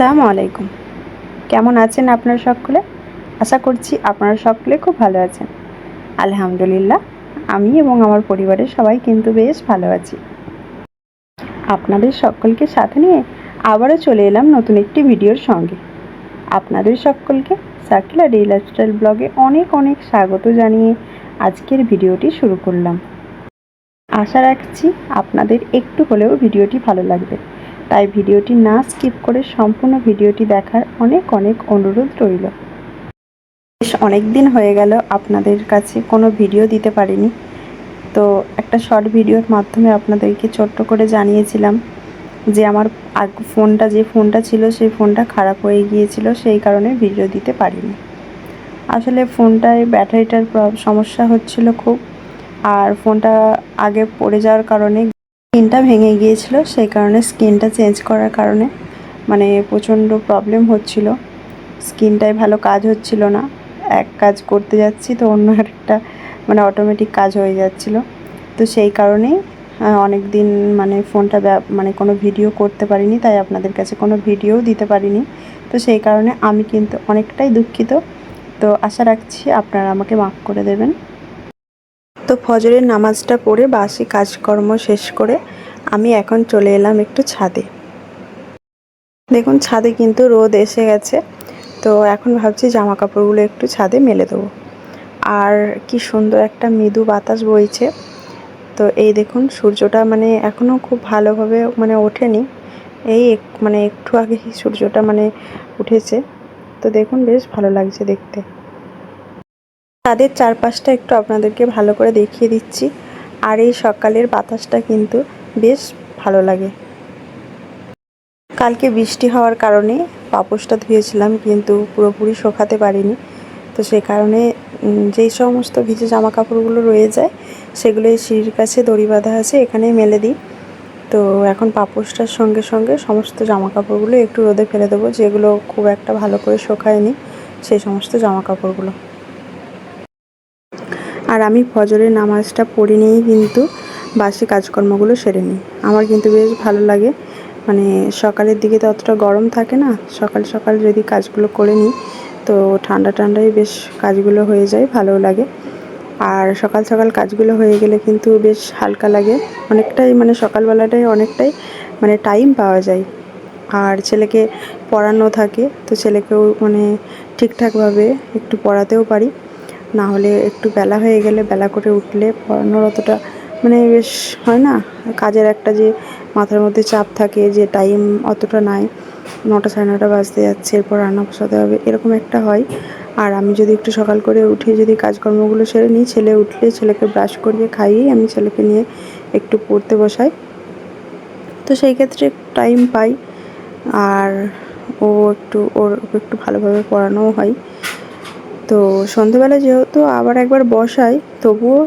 আসসালামু আলাইকুম। কেমন আছেন আপনারা সকলে? আশা করছি আপনারা সকলে খুব ভালো আছেন। আলহামদুলিল্লাহ, আমি এবং আমার পরিবারের সবাই কিন্তু বেশ ভালো আছি। আপনাদের সকলকে সাথে নিয়ে আবারও চলে এলাম নতুন একটি ভিডিওর সঙ্গে। আপনাদের সকলকে সার্কুলার ডে লাইফস্টাইল ব্লগে অনেক অনেক স্বাগত জানিয়ে আজকের ভিডিওটি শুরু করলাম। আশা রাখছি আপনাদের একটু হলেও ভিডিওটি ভালো লাগবে। তাই ভিডিওটি না স্কিপ করে সম্পূর্ণ ভিডিওটি দেখার অনেক অনেক অনুরোধ রইল। বেশ অনেক দিন হয়ে গেল আপনাদের কাছে কোনো ভিডিও দিতে পারিনি। তো একটা শর্ট ভিডিওর মাধ্যমে আপনাদেরকে ছোট্ট করে জানিয়েছিলাম যে আমার ফোনটা, যে ফোনটা ছিল সেই ফোনটা খারাপ হয়ে গিয়েছিল, সেই কারণে ভিডিও দিতে পারিনি। আসলে ফোনটায় ব্যাটারিটার সমস্যা হচ্ছিল খুব। আর ফোনটা আগে পড়ে যাওয়ার কারণে স্ক্রিনটা ভেঙে গিয়েছিল, সেই কারণে স্কিনটা চেঞ্জ করার কারণে মানে প্রচণ্ড প্রবলেম হচ্ছিল। স্ক্রিনটায় ভালো কাজ হচ্ছিল না। এক কাজ করতে যাচ্ছি তো অন্য একটা মানে অটোমেটিক কাজ হয়ে যাচ্ছিল। তো সেই কারণেই অনেক দিন মানে ফোনটা মানে কোনো ভিডিও করতে পারিনি, তাই আপনাদের কাছে কোনো ভিডিও দিতে পারিনি। তো সেই কারণে আমি কিন্তু অনেকটাই দুঃখিত। তো আশা রাখছি আপনারা আমাকে মাফ করে দেবেন। তো ফজরের নামাজটা পড়ে বাসি কাজকর্ম শেষ করে আমি এখন চলে এলাম একটু ছাদে। দেখুন, ছাদে কিন্তু রোদ এসে গেছে, তো এখন ভাবছি জামা কাপড়গুলো একটু ছাদে মেলে দেবো। আর কি সুন্দর একটা মৃদু বাতাস বইছে। তো এই দেখুন, সূর্যটা মানে এখনও খুব ভালোভাবে মানে ওঠেনি। এই মানে একটু আগে সূর্যটা মানে উঠেছে। তো দেখুন, বেশ ভালো লাগছে দেখতে। তাদের চারপাশটা একটু আপনাদেরকে ভালো করে দেখিয়ে দিচ্ছি। আর এই সকালের বাতাসটা কিন্তু বেশ ভালো লাগে। কালকে বৃষ্টি হওয়ার কারণে পাপোশটা ধুয়েছিলাম, কিন্তু পুরোপুরি শোকাতে পারিনি। তো সে কারণে যেই সমস্ত ভিজে জামা কাপড়গুলো রয়ে যায়, সেগুলো এই সিঁড়ির কাছে দড়ি বাঁধা আছে এখানেই মেলে দিই। তো এখন পাপোশটার সঙ্গে সঙ্গে সমস্ত জামা কাপড়গুলো একটু রোদে ফেলে দেবো, যেগুলো খুব একটা ভালো করে শোকায়নি, সেই সমস্ত জামা কাপড়গুলো আর আমি ফজরের নামাজটা পড়ে নিয়েই কিন্তু বাসি কাজকর্মগুলো সেরে নিই। আমার কিন্তু বেশ ভালো লাগে। মানে সকালের দিকে তো অতটা গরম থাকে না, সকাল সকাল যদি কাজগুলো করে নিই, তো ঠান্ডা ঠান্ডায় বেশ কাজগুলো হয়ে যায় ভালো লাগে। আর সকাল সকাল কাজগুলো হয়ে গেলে কিন্তু বেশ হালকা লাগে। অনেকটাই মানে সকালবেলাটাই অনেকটাই মানে টাইম পাওয়া যায়। আর ছেলেকে পড়ানো থাকে, তো ছেলেকেও মানে ঠিকঠাকভাবে একটু পড়াতেও পারি। না হলে একটু বেলা হয়ে গেলে বেলা করে উঠলে পড়ানোর অতটা মানে বেশ হয় না? কাজের একটা যে মাথার মধ্যে চাপ থাকে, যে টাইম অতটা নাই, নটা সাড়ে নটা বাজতে যাচ্ছে, এরপর রান্না বসাতে হবে, এরকম একটা হয়। আর আমি যদি একটু সকাল করে উঠে যদি কাজকর্মগুলো সেরে নিই, ছেলে উঠলে ছেলেকে ব্রাশ করিয়ে খাইয়েই আমি ছেলেকে নিয়ে একটু পড়তে বসাই। তো সেই ক্ষেত্রে টাইম পাই। আর ও একটু, ওর একটু ভালোভাবে পড়ানোও হয়। তো সন্ধেবেলা যেহেতু আবার একবার বসাই, তবুও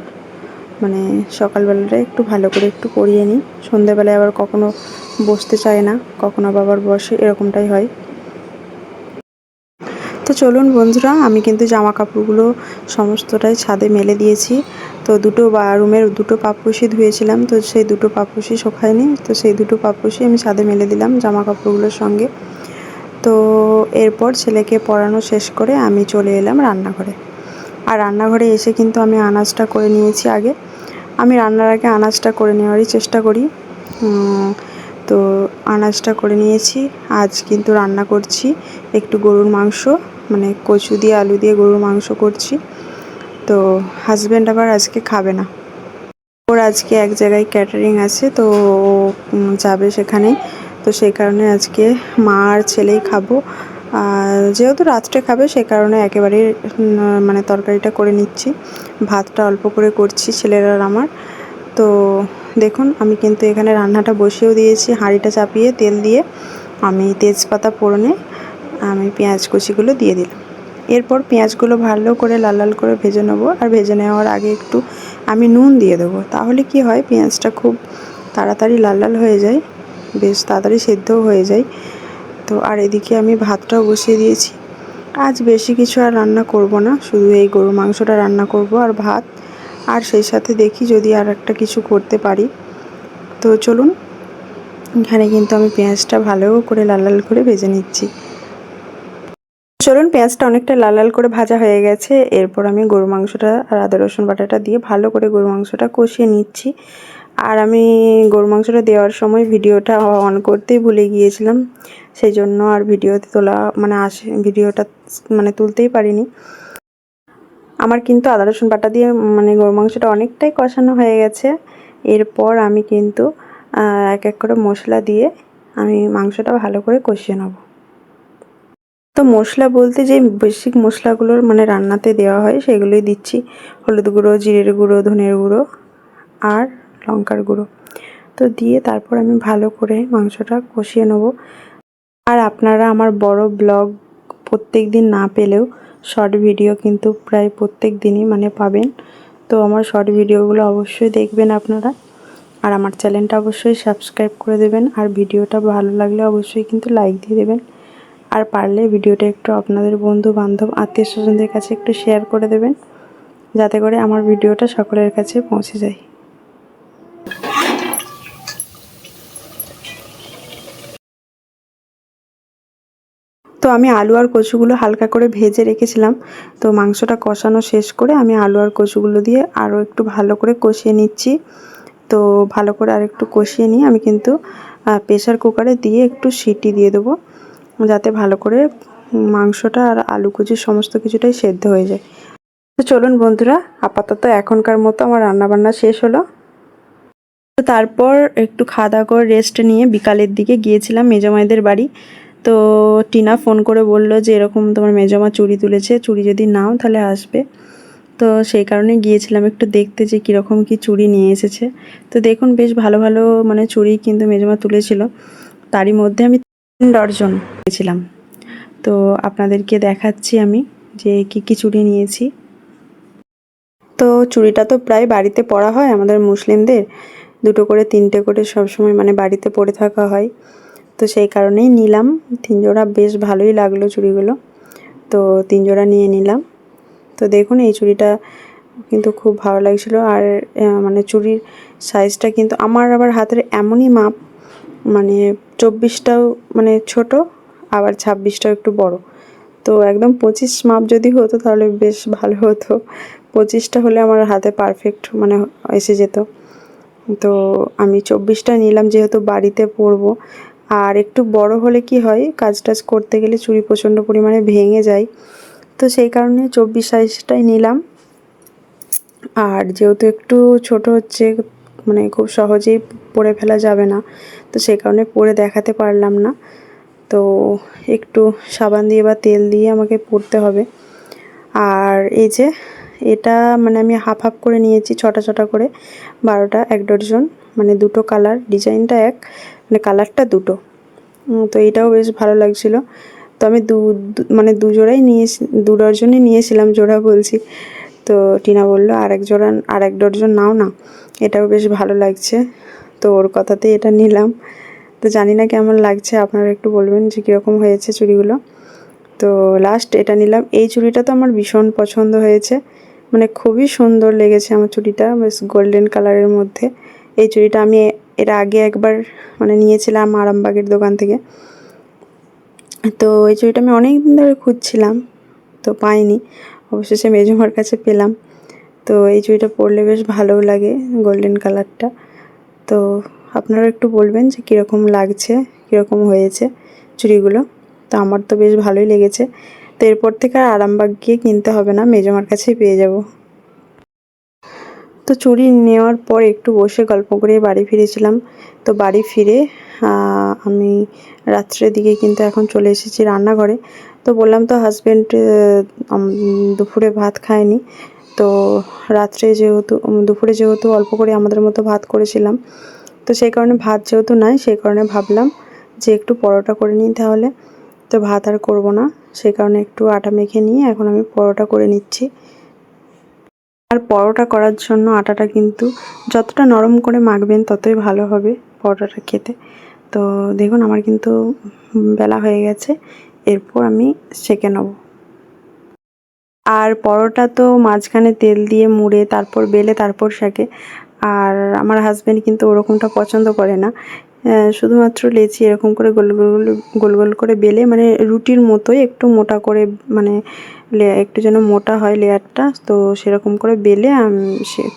মানে সকালবেলাটা একটু ভালো করে একটু করিয়ে নিই। সন্ধেবেলায় আবার কখনো বসতে চায় না, কখনো আবার বসে, এরকমটাই হয়। তো চলুন বন্ধুরা, আমি কিন্তু জামা কাপড়গুলো সমস্তটাই ছাদে মেলে দিয়েছি। তো দুটো বা, রুমের দুটো পাপোশি ধুয়েছিলাম, তো সেই দুটো পাপোশি শোকায়নি। তো সেই দুটো পাপোশি আমি ছাদে মেলে দিলাম জামা কাপড়গুলোর সঙ্গে। তো এরপর ছেলেকে পড়ানো শেষ করে আমি চলে এলাম রান্নাঘরে। আর রান্নাঘরে এসে কিন্তু আমি আনাজটা করে নিয়েছি আগে। আমি রান্নার আগে আনাজটা করে নেওয়ারই চেষ্টা করি। তো আনাজটা করে নিয়েছি। আজ কিন্তু রান্না করছি একটু গরুর মাংস মানে কচু দিয়ে আলু দিয়ে গরুর মাংস করছি। তো হাজব্যান্ড আবার আজকে খাবে না। ওর আজকে এক জায়গায় ক্যাটারিং আছে, তো যাবে সেখানে। তো সেই কারণে আজকে মা আর ছেলেই খাব। আর যেহেতু রাত্রে খাবে, সে কারণে একেবারে মানে তরকারিটা করে নিচ্ছি। ভাতটা অল্প করে করছি ছেলেরা আমার। তো দেখুন, আমি কিন্তু এখানে রান্নাটা বসিয়েও দিয়েছি, হাঁড়িটা চাপিয়ে তেল দিয়ে। আমি তেজপাতা ফোড়নে আমি পেঁয়াজ কুচিগুলো দিয়ে দিলাম। এরপর পেঁয়াজগুলো ভালো করে লাল লাল করে ভেজে নেব। আর ভেজে নেওয়ার আগে একটু আমি নুন দিয়ে দেবো। তাহলে কি হয়, পেঁয়াজটা খুব তাড়াতাড়ি লাল লাল হয়ে যায়। বেশ তাড়াতাড়ি সেদ্ধও হয়ে যায়। তো আর এদিকে আমি ভাতটাও বসিয়ে দিয়েছি। আজ বেশি কিছু আর রান্না করব না, শুধু এই গরুর মাংসটা রান্না করব আর ভাত। আর সেই সাথে দেখি যদি আর একটা কিছু করতে পারি। তো চলুন, এখানে কিন্তু আমি পেঁয়াজটা ভালো করে লাল লাল করে ভেজে নিচ্ছি। চলুন, পেঁয়াজটা অনেকটা লাল লাল করে ভাজা হয়ে গেছে। এরপর আমি গরু মাংসটা আর আদা রসুন বাটাটা দিয়ে ভালো করে গরু মাংসটা কষিয়ে নিচ্ছি। আর আমি গরু মাংসটা দেওয়ার সময় ভিডিওটা অন করতেই ভুলে গিয়েছিলাম সেই জন্য আর ভিডিওতে তোলা মানে আসে, ভিডিওটা মানে তুলতেই পারিনি। আমার কিন্তু আদা, রসুন বাটা দিয়ে মানে গরু মাংসটা অনেকটাই কষানো হয়ে গেছে। এরপর আমি কিন্তু এক এক করে মশলা দিয়ে আমি মাংসটা ভালো করে কষিয়ে নেব। তো মশলা বলতে যে বেসিক মশলাগুলোর মানে রান্নাতে দেওয়া হয়, সেগুলোই দিচ্ছি। হলুদ গুঁড়ো, জিরের গুঁড়ো, ধনের গুঁড়ো, আর লঙ্কার গুঁড়ো। তো দিয়ে তারপর আমি ভালো করে মাংসটা কষিয়ে নেব। আর আপনারা আমার বড় ব্লগ প্রত্যেক দিন না পেলেও শর্ট ভিডিও কিন্তু প্রায় প্রত্যেক দিনই মানে পাবেন। তো আমার শর্ট ভিডিওগুলো অবশ্যই দেখবেন আপনারা। আর আমার চ্যানেলটা অবশ্যই সাবস্ক্রাইব করে দেবেন। আর ভিডিওটা ভালো লাগলে অবশ্যই কিন্তু লাইক দিয়ে দেবেন। আর পারলে ভিডিওটা একটু আপনাদের বন্ধু বান্ধব আত্মীয় স্বজনদের কাছে একটু শেয়ার করে দেবেন। যাতে করে আমার ভিডিওটা সকলের কাছে পৌঁছে যায় তো আমি আলু আর কচুগুলো হালকা করে ভেজে রেখেছিলাম। তো মাংসটা কষানো শেষ করে আমি আলু আর কচুগুলো দিয়ে আরও একটু ভালো করে কষিয়ে নিচ্ছি। তো ভালো করে আর একটু কষিয়ে নিয়ে আমি কিন্তু প্রেশার কুকারে দিয়ে একটু সিটি দিয়ে দেবো। যাতে ভালো করে মাংসটা আর আলু কুচি সমস্ত কিছুটাই সেদ্ধ হয়ে যায়। তো চলুন বন্ধুরা, আপাতত এখনকার মতো আমার রান্নাবান্না শেষ হলো। তো তারপর একটু খাওয়া দাওয়া করে রেস্ট নিয়ে বিকালের দিকে গিয়েছিলাম মেজমাইদের বাড়ি। তো টিনা ফোন করে বলল যে, এরকম তোমার মেজমা চুড়ি তুলেছে, চুড়ি যদি নাও তাহলে আসবে। তো সেই কারণে গিয়েছিলাম একটু দেখতে যে কীরকম কি চুড়ি নিয়ে এসেছে। তো দেখুন, বেশ ভালো ভালো মানে চুড়ি কিন্তু মেজমা তুলেছিল। তারই মধ্যে আমি তিন ডর্জন গিয়েছিলাম তো আপনাদেরকে দেখাচ্ছি আমি যে কি কি চুড়ি নিয়েছি। তো চুড়িটা তো প্রায় বাড়িতে পরা হয় আমাদের মুসলিমদের। দুটো করে, তিনটে করে সবসময় মানে বাড়িতে পরে থাকা হয়। তো সেই কারণেই নিলাম। তিন জোড়া বেশ ভালোই লাগল চুড়িগুলো। তো তিন জোড়া নিয়ে নিলাম। তো দেখুন, এই চুড়িটা কিন্তু খুব ভালো লাগছিল। আর মানে চুড়ির সাইজটা কিন্তু আমার আবার হাতের এমনই মাপ মানে চব্বিশটাও মানে ছোট, আবার ছাব্বিশটাও একটু বড়। তো একদম পঁচিশ মাপ যদি হতো তাহলে বেশ ভালো হতো। পঁচিশটা হলে আমার হাতে পারফেক্ট মানে এসে যেত। তো আমি চব্বিশটা নিলাম, যেহেতু বাড়িতে পরবো। আর একটু বড় হলে কি হয়, কাজ টাজ করতে গেলে চুড়ি প্রচণ্ড পরিমাণে ভেঙে যায়। তো সেই কারণে চব্বিশ সাইজটাই নিলাম। আর যেহেতু একটু ছোট হচ্ছে মানে খুব সহজেই পরে ফেলা যাবে না, তো সেই কারণে পরে দেখাতে পারলাম না। তো একটু সাবান দিয়ে বা তেল দিয়ে আমাকে পরতে হবে। আর এই যে, এটা মানে আমি হাফ হাফ করে নিয়েছি, ছটা ছটা করে, বারোটা এক ডজন মানে দুটো কালার, ডিজাইনটা এক। মানে কালারটা দুটো। তো এটাও বেশ ভালো লাগছিল। তো আমি দু মানে দু জোড়াই নিয়ে দু ডজনই নিয়েছিলাম জোড়া বলছি। তো টিনা বলল, আরেক জোড়া আর এক ডজন নাও না, এটাও বেশ ভালো লাগছে। তো ওর কথাতেই এটা নিলাম। তো জানি না কেমন লাগছে, আপনারা একটু বলবেন যে কীরকম হয়েছে চুড়িগুলো। তো লাস্ট এটা নিলাম। এই চুড়িটা তো আমার ভীষণ পছন্দ হয়েছে। মানে খুবই সুন্দর লেগেছে আমার চুড়িটা, বেশ গোল্ডেন কালারের মধ্যে। এই চুড়িটা আমি এর আগে একবার মানে নিয়েছিলাম আরামবাগের দোকান থেকে। তো এই চুড়িটা আমি অনেক দিন ধরে খুঁজছিলাম, তো পাইনি। অবশেষে মেজমার কাছে পেলাম। তো এই চুড়িটা পরলে বেশ ভালোও লাগে গোল্ডেন কালারটা। তো আপনারা একটু বলবেন যে কীরকম লাগছে, কীরকম হয়েছে চুড়িগুলো? তো আমার তো বেশ ভালোই লেগেছে। তো এরপর থেকে আর আরামবাগ গিয়ে কিনতে হবে না, মেজমার কাছেই পেয়ে যাব। তো চুড়ি নেওয়ার পর একটু বসে গল্প করে বাড়ি ফিরেছিলাম। তো বাড়ি ফিরে আমি রাত্রের দিকে কিন্তু এখন চলে এসেছি রান্নাঘরে। তো বললাম তো হাজব্যান্ড দুপুরে ভাত খায়নি। তো রাত্রে যেহেতু দুপুরে যেহেতু অল্প করে আমাদের মতো ভাত করেছিলাম। তো সেই কারণে ভাত যেহেতু নাই, সেই কারণে ভাবলাম যে একটু পরোটা করে নিই তাহলে। তো ভাত আর করব না, সেই কারণে একটু আটা মেখে নিয়ে এখন আমি পরোটা করে নিচ্ছি। আর পরোটা করার জন্য আটাটা কিন্তু যতটা নরম করে মাখবেন ততই ভালো হবে পরোটাটা খেতে। তো দেখুন আমার কিন্তু বেলা হয়ে গেছে, এরপর আমি সেঁকে নেব। আর পরোটা তো মাঝখানে তেল দিয়ে মুড়ে, তারপর বেলে, তারপর সেঁকে। আর আমার হাজব্যান্ড কিন্তু ওরকমটা পছন্দ করে না। শুধুমাত্র লেচি এরকম করে গোল গোল গোল- গোল গোল করে বেলে মানে রুটির মতোই একটু মোটা করে মানে লে- একটু যেন মোটা হয় লেয়ারটা, তো সেরকম করে বেলে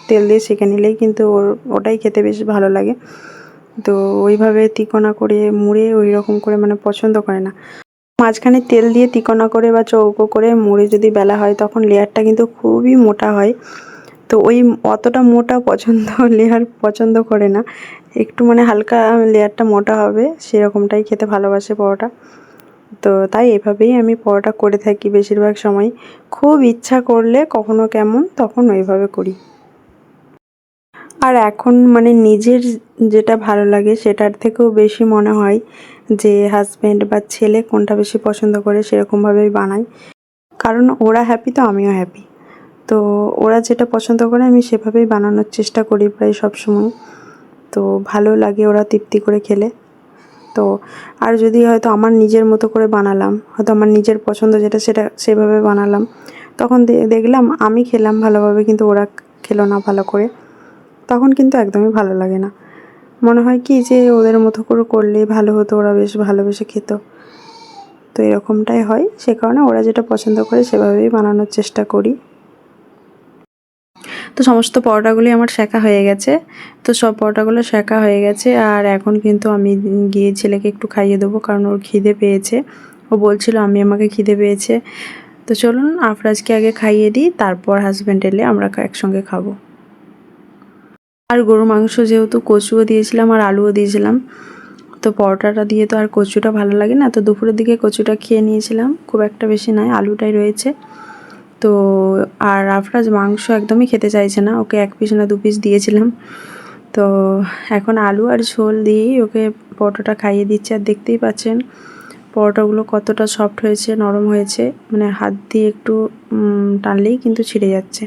তেল দিয়ে সেঁকে নিলেই কিন্তু ওর, ওটাই খেতে বেশ ভালো লাগে। তো ওইভাবে তিকোনা করে মুড়ে ওই রকম করে মানে পছন্দ করে না। মাঝখানে তেল দিয়ে তিকোনা করে বা চৌকো করে মুড়ে যদি বেলা হয় তখন লেয়ারটা কিন্তু খুবই মোটা হয়। তো ওই অতটা মোটা পছন্দ, লেয়ার পছন্দ করে না। একটু মানে হালকা লেয়ারটা মোটা হবে, সেরকমটাই খেতে ভালোবাসে পরোটা। তো তাই এভাবেই আমি পরোটা করে থাকি বেশিরভাগ সময়। খুব ইচ্ছা করলে কখনো কেমন তখন ওইভাবে করি। আর এখন মানে নিজের যেটা ভালো লাগে সেটার থেকেও বেশি মনে হয় যে হাজব্যান্ড বা ছেলে কোনটা বেশি পছন্দ করে সেরকমভাবেই বানাই কারণ ওরা হ্যাপি তো আমিও হ্যাপি তো ওরা যেটা পছন্দ করে আমি সেভাবেই বানানোর চেষ্টা করি প্রায় সব সময় তো ভালো লাগে ওরা তৃপ্তি করে খেলে। তো আর যদি হয়তো আমার নিজের মতো করে বানালাম, হয়তো আমার নিজের পছন্দ যেটা সেটা সেভাবে বানালাম, তখন দেখলাম আমি খেলাম ভালোভাবে কিন্তু ওরা খেলো না ভালো করে। তখন কিন্তু একদমই ভালো লাগে না। মনে হয় কি যে ওদের মতো করে করলে ভালো হতো, ওরা বেশ ভালোবেসে খেত। তো এরকমটাই হয়। সে কারণে ওরা যেটা পছন্দ করে সেভাবেই বানানোর চেষ্টা করি। তো সমস্ত পরোটাগুলি আমার শেখা হয়ে গেছে। তো সব পরোটাগুলো শেখা হয়ে গেছে আর এখন কিন্তু আমি গিয়ে ছেলেকে একটু খাইয়ে দেবো কারণ ওর খিদে পেয়েছে। ও বলছিল আমি আমাকে খিদে পেয়েছে। তো চলুন আফরাজকে আগে খাইয়ে দিই, তারপর হাজব্যান্ড এলে আমরা একসঙ্গে খাব। আর গরু মাংস যেহেতু কচুও দিয়েছিলাম আর আলুও দিয়েছিলাম, তো পরোটাটা দিয়ে তো আর কচুটা ভালো লাগে না। তো দুপুরের দিকে কচুটা খেয়ে নিয়েছিলাম, খুব একটা বেশি নয়, আলুটাই রয়েছে। তো আর আফরাজ মাংস একদমই খেতে চাইছে না। ওকে এক পিস না দু পিস দিয়েছিলাম। তো এখন আলু আর ঝোল দিয়েই ওকে পরোটাটা খাইয়ে দিচ্ছে। আর দেখতেই পাচ্ছেন, পরোটাগুলো কতটা সফট হয়েছে, নরম হয়েছে। মানে হাত দিয়ে একটু টানলেই কিন্তু ছিঁড়ে যাচ্ছে।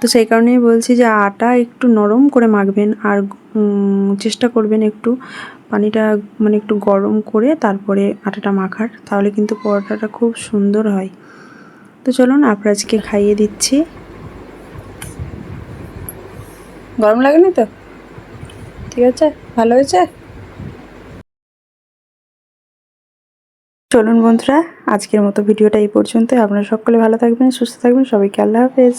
তো সেই কারণেই বলছি যে আটা একটু নরম করে মাখবেন আর চেষ্টা করবেন একটু পানিটা মানে একটু গরম করে তারপরে আটাটা মাখার। তাহলে কিন্তু পরোটাটা খুব সুন্দর হয়। তো চলুন আজকে খাইয়ে দিচ্ছি। গরম লাগেনি তো? ঠিক আছে, ভালো হয়েছে? চলুন বন্ধুরা, আজকের মতো ভিডিওটা এই পর্যন্ত আপনারা সকলে ভালো থাকবেন, সুস্থ থাকবেন। সবাইকে আল্লাহ হাফেজ।